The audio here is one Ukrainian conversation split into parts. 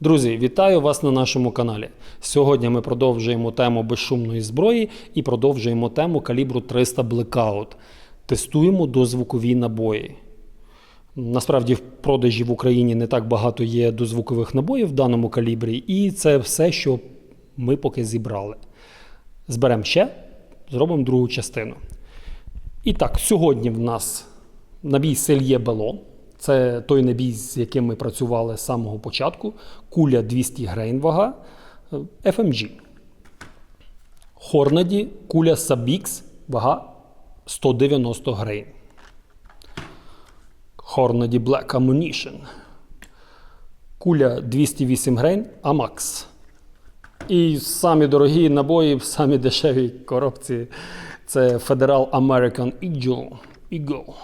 Друзі, вітаю вас на нашому каналі. Сьогодні ми продовжуємо тему безшумної зброї і продовжуємо тему калібру 300 Blackout. Тестуємо дозвукові набої. Насправді в продажі в Україні не так багато є дозвукових набоїв в даному калібрі, і це все, що ми поки зібрали. Зберемо ще, зробимо другу частину. І так, сьогодні в нас набій Сельє Бело. Це той набій, з яким ми працювали з самого початку. Куля 200 грейн вага е, FMG. Хорнаді куля Sabix вага 190 грейн. Hornady Black Ammunition. Куля 208 грейн Amax. І самі дорогі набої в самі дешевій коробці це Federal American Eagle. Eagle.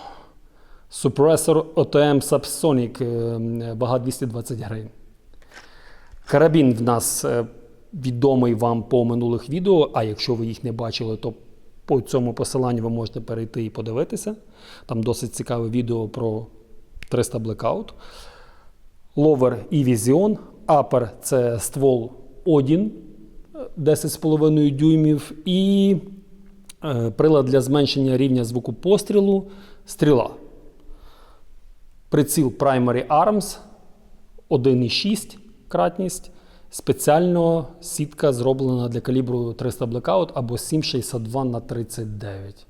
Suppressor OTM Subsonic, е, вага 220 гривень. Карабін в нас е, відомий вам по минулих відео, а якщо ви їх не бачили, то по цьому посиланню ви можете перейти і подивитися. Там досить цікаве відео про 300 Blackout. Ловер і Vision. Апер це ствол Odin е, 10,5 дюймів. І е, прилад для зменшення рівня звуку пострілу стріла. Приціл Primary Arms 1,6 кратність. Спеціально сітка зроблена для калібру 300 Blackout або 7,62 на 39.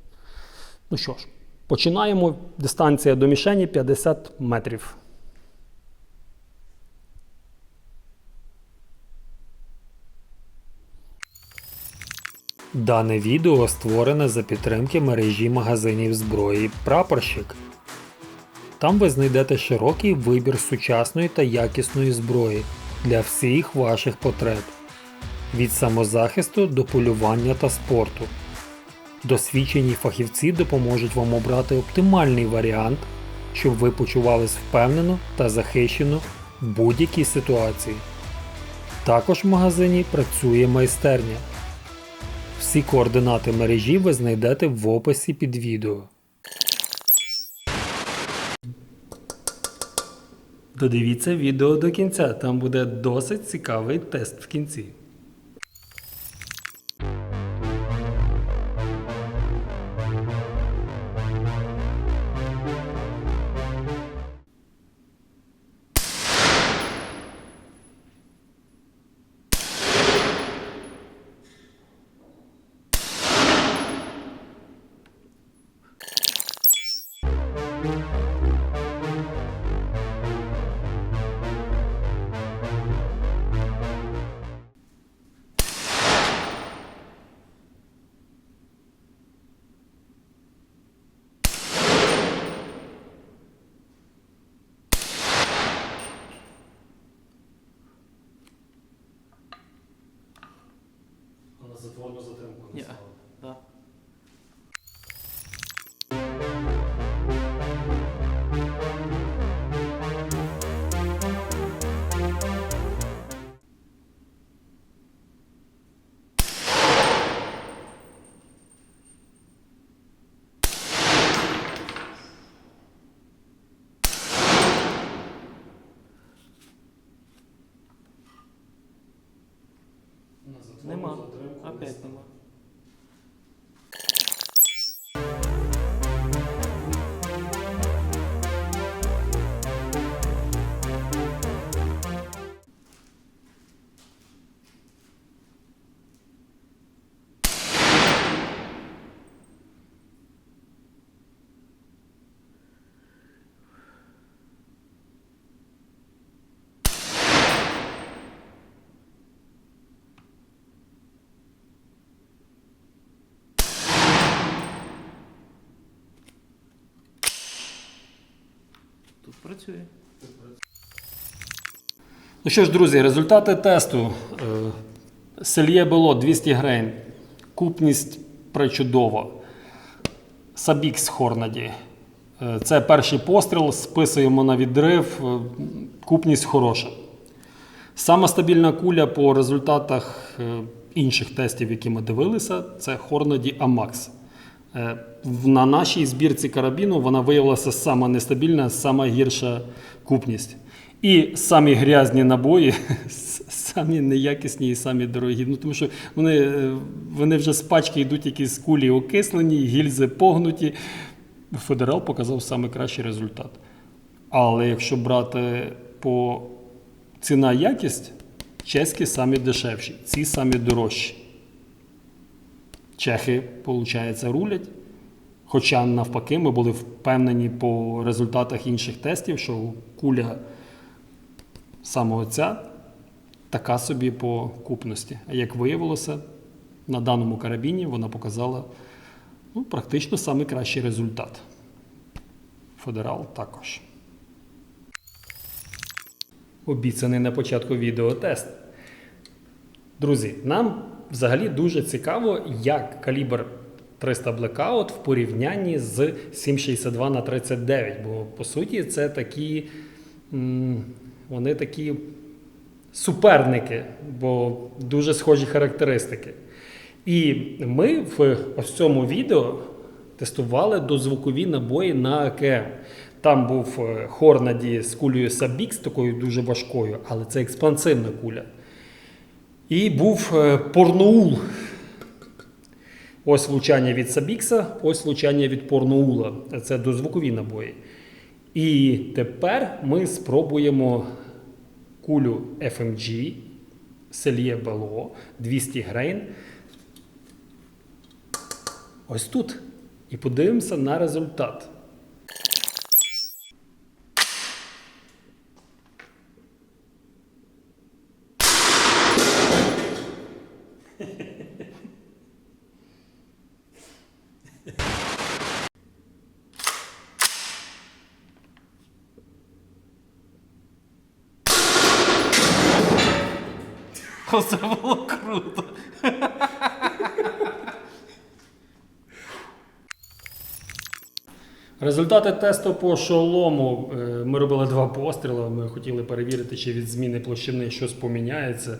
Ну що ж, починаємо. Дистанція до мішені 50 метрів. Дане відео створене за підтримки мережі магазинів зброї Прапорщик. Там ви знайдете широкий вибір сучасної та якісної зброї для всіх ваших потреб від самозахисту до полювання та спорту. Досвідчені фахівці допоможуть вам обрати оптимальний варіант, щоб ви почувались впевнено та захищено в будь-якій ситуації. Також в магазині працює майстерня. Всі координати мережі ви знайдете в описі під відео. Додивіться відео до кінця, там буде досить цікавий тест в кінці. затворну затримку Ні. Да. Нема. ప్రయత్నమా працює. Ну що ж, друзі, результати тесту. Е, Сельє було 200 грейн. Купність пречудова. Сабікс Хорнаді. Е, Це перший постріл, списуємо на відрив. Е, Купність хороша. Сама стабільна куля по результатах інших тестів, які ми дивилися, це Hornady Amax. Е, На нашій збірці карабіну вона виявилася сама нестабільна, сама гірша купність. І самі грязні набої, самі неякісні і самі дорогі. Ну, тому що вони, е, вони вже з пачки йдуть якісь кулі окислені, гільзи погнуті. Федерал показав саме кращий результат. Але якщо брати по ціна якість, чеські самі дешевші, ці самі дорожчі. Чехи, виходить, рулять. Хоча навпаки, ми були впевнені по результатах інших тестів, що куля саме оця така собі по купності. А як виявилося, на даному карабіні вона показала ну, практично самий кращий результат. Федерал також. Обіцяний на початку відео тест. Друзі, нам взагалі дуже цікаво, як калібр 300 Blackout в порівнянні з 7,62 на 39. Бо по суті це такі, вони такі суперники, бо дуже схожі характеристики. І ми в ось цьому відео тестували дозвукові набої на АКМ. Там був е, Хорнаді з кулею Сабікс, такою дуже важкою, але це експансивна куля. І був е, Порноул. Ось влучання від Сабікса, ось влучання від Порноула. Це дозвукові набої. І тепер ми спробуємо кулю FMG Селіє Бело 200 грейн. Ось тут. І подивимося на результат. Оце було круто. Результати тесту по шолому. Е, Ми робили два постріли. Ми хотіли перевірити, чи від зміни площини щось поміняється.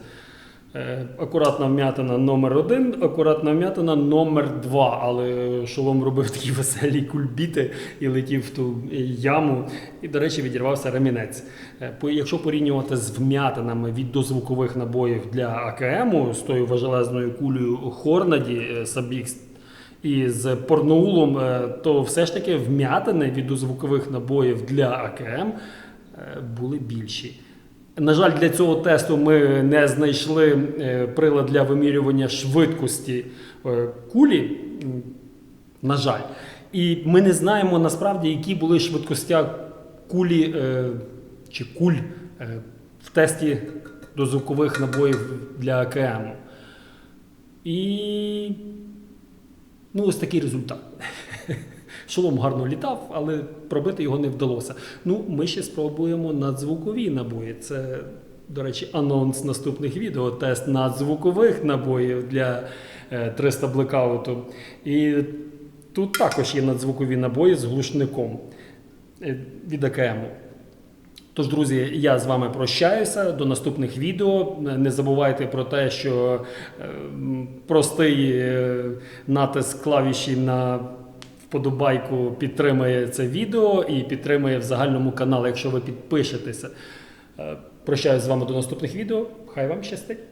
Е, Акуратна вм'ятина номер один, акуратна вм'ятина номер два. Але шолом робив такі веселі кульбіти і летів в ту яму. І, до речі, відірвався ремінець. Е, Якщо порівнювати з вм'ятинами від дозвукових набоїв для АКМу з тою важелезною кулею Хорнаді е, Сабікс і з порноулом, то все ж таки вм'ятини від дозвукових набоїв для АКМ були більші. На жаль, для цього тесту ми не знайшли е, прилад для вимірювання швидкості е, кулі. На жаль. І ми не знаємо насправді, які були швидкостя кулі е, чи куль в тесті дозвукових набоїв для АКМ. І Ну, ось такий результат. Шолом гарно літав, але пробити його не вдалося. Ну, ми ще спробуємо надзвукові набої. Це, до речі, анонс наступних відео, тест надзвукових набоїв для е, 300 блекауту. І тут також є надзвукові набої з глушником е, від АКМу. Тож, друзі, я з вами прощаюся до наступних відео. Не забувайте про те, що е, простий е, натиск клавіші на вподобайку підтримує це відео і підтримує в загальному канал, якщо ви підпишетеся. Прощаюсь Прощаюся з вами до наступних відео. Хай вам щастить!